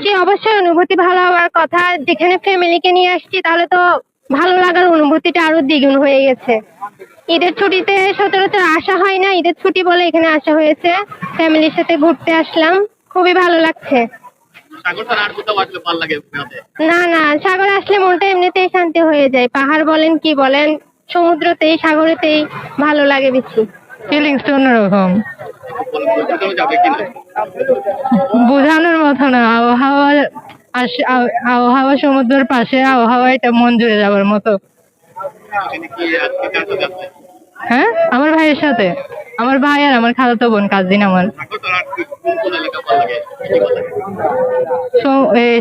আসছি অবশ্যই অনুভূতি ভালো হওয়ার কথা। যেখানে ফ্যামিলিকে নিয়ে আসছি তাহলে তো ভালো লাগার অনুভূতিটা আরও দ্বিগুণ হয়ে গেছে। ঈদের ছুটিতে সচরাচর আসা হয় না। ঈদের ছুটি বলে এখানে আসা হয়েছে। ফ্যামিলির সাথে ঘুরতে আসলাম। খুবই ভালো লাগছে? না না সাগরে আসলে মনটা এমনিতেই শান্তি হয়ে যায়। পাহাড় বলেন কি বলেন সমুদ্রতেই সাগরেতেই ভালো লাগে বেশি। ফিলিংস অন্যরকম। যাবে কিনা বোঝানোর মতো না, আবহাওয়া আবহাওয়া সমুদ্রের পাশে, আবহাওয়া এটা মন জুড়ে যাওয়ার মতো? হ্যাঁ? আমার ভাইয়ের সাথে। আমার ভাই আর আমার খালাতো বোন কাজিন আমার।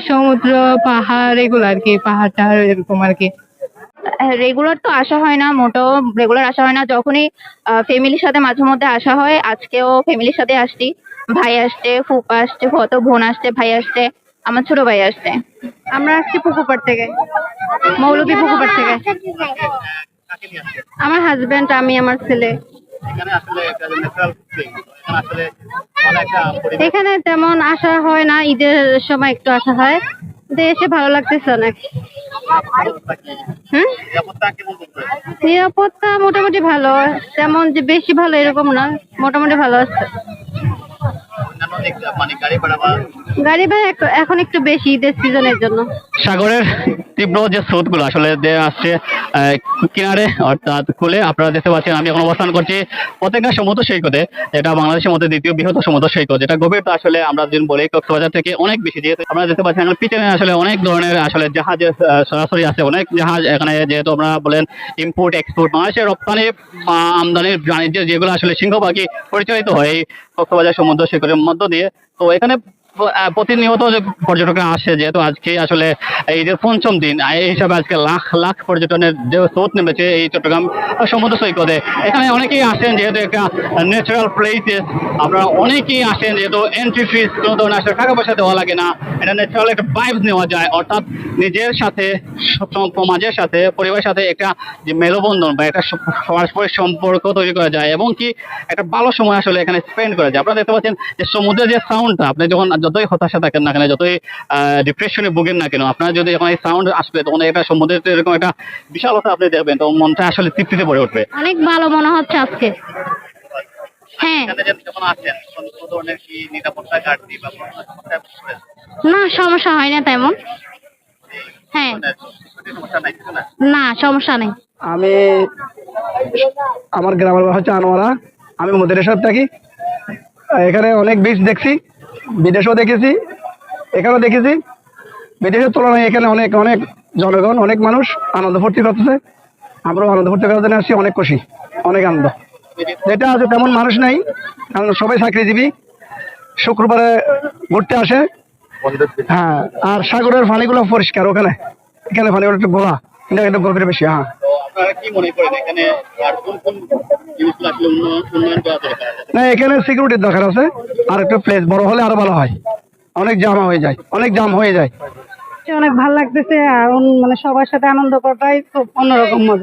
সমুদ্র, পাহাড়, এগুলো আর কি, পাহাড়, টাহাড়, এরকম আর কি। রেগুলার তো আসা হয় না মোটেও রেগুলার আসা হয় না। যখনই ফ্যামিলির সাথে মাঝে মধ্যে আসা হয় আজকেও ফ্যামিলির সাথে আসছি। ভাই আসছে ফুপা আসছে কত বোন আসছে ভাই আসছে আমার ছোট ভাই আসছে। আমরা আসছি পুকুরপাড় থেকে। মৌলভী পুকুরপাড় থেকে? আমার হাজবেন্ড আমি আমার ছেলে। এখানে তেমন আসা হয় না ঈদের সময় একটু আসা হয়। এসে ভালো লাগতেছে অনেক। হ্যাঁ? নিরাপত্তা মোটামুটি ভালো তেমন যে বেশি ভালো এরকম না মোটামুটি ভালো আছে। মানে গাড়ি ভাড়া এখন একটু বেশি ঈদের সিজনের জন্য। সাগরের তীব্র যে স্রোতগুলো আসলে যে আসছে কিনারে অর্থাৎ খুলে আপনারা দেখতে পাচ্ছেন, আমি এখন অবস্থান করছি পতেঙ্গা সমুদ্র সৈকতে, এটা বাংলাদেশের মধ্যে দ্বিতীয় বৃহৎ সমুদ্র সৈকত, যেটা গভীরতা আসলে আমরা যদি বলি, কক্সবাজার থেকে অনেক বেশি, যেহেতু আমরা দেখতে পাচ্ছি এখানে পিছনে আসলে অনেক ধরনের আসলে জাহাজ সরাসরি আছে, অনেক জাহাজ এখানে, যেহেতু আমরা বলেন ইম্পোর্ট এক্সপোর্ট বাংলাদেশের রপ্তানি আমদানির বাণিজ্য যেগুলো আসলে সিংহভাগই পরিচালিত হয় কক্সবাজার সমুদ্র সৈকতের মধ্য দিয়ে। তো এখানে প্রতিনিয়ত যে পর্যটকরা আসে, যেহেতু আজকে আসলে এই যে পঞ্চম দিন এই হিসাবে আজকে লাখ লাখ পর্যটনের যে স্রোত নেমেছে এই চট্টগ্রাম সমুদ্র সৈকতে। এখানে অনেকেই আসেন যেহেতু একটা ন্যাচারাল প্লেসেস আপনারা অনেকেই আসেন যেহেতু এন্ট্রি ফিস কোনো ধরনের আসলে টাকা পয়সা দেওয়া লাগে না। এটা ন্যাচারাল একটা ভাইবস নেওয়া যায়। অর্থাৎ নিজের সাথে সমাজের সাথে, পরিবারের সাথে একটা যে মেলবন্ধন বা একটা পারস্পরিক সম্পর্ক তৈরি করা যায়। এবং কি একটা ভালো সময় আসলে এখানে স্পেন্ড করা যায়। আপনারা দেখতে পাচ্ছেন যে সমুদ্রের যে সাউন্ডটা আপনি যখন যতই হতাশা থাকেন না কেন যতই ডিপ্রেশনে ভোগেন না কেন আপনার যদি যখন এই সাউন্ড আসবে তখন এটা সমুদ্রের এরকম একটা বিশালতা আপনি দেখবেন তো মনটা আসলে তৃপ্তিতে ভরে উঠবে। অনেক ভালো মনে হচ্ছে আজকে। হ্যাঁ। তখন? না সমস্যা হয় না তেমন। হ্যাঁ। মানে না? না সমস্যা নেই। আমি আমার গ্রামের বাসা হচ্ছে আনোয়ারা। আমি মদিরেশ্বর থাকি। এখানে অনেক বীজ দেখছি। বিদেশেও দেখেছি, এখানেও দেখেছি। বিদেশের তুলনায় এখানে অনেক অনেক জনগণ, অনেক মানুষ আনন্দ ফুর্তি করতেছে। আমরাও আনন্দ ফুর্তি করার জন্য আসছি, অনেক খুশি, অনেক আনন্দ। যেটা আছে তেমন মানুষ নেই, কারণ সবাই চাকরিজীবী। শুক্রবারে ঘুরতে আসে। হ্যাঁ আর সাগরের পানিগুলো পরিষ্কার ওখানে। এখানে পানিগুলো একটু গোলা একটু গভীর বেশি হ্যাঁ। আপনারা কি মনে করেন এখানে আর কোন কোন জিনিসগুলো আসলে উন্নয়ন করা দরকার না এখানে সিকিউরিটির দরকার আছে। আর একটু প্লেস বড় হলে আরও ভালো হয়। অনেক জামা হয়ে যায় অনেক জাম হয়ে যায়। অনেক ভালো লাগতেছে আর মানে সবার সাথে আনন্দ করাটাই খুব অন্যরকম মজা।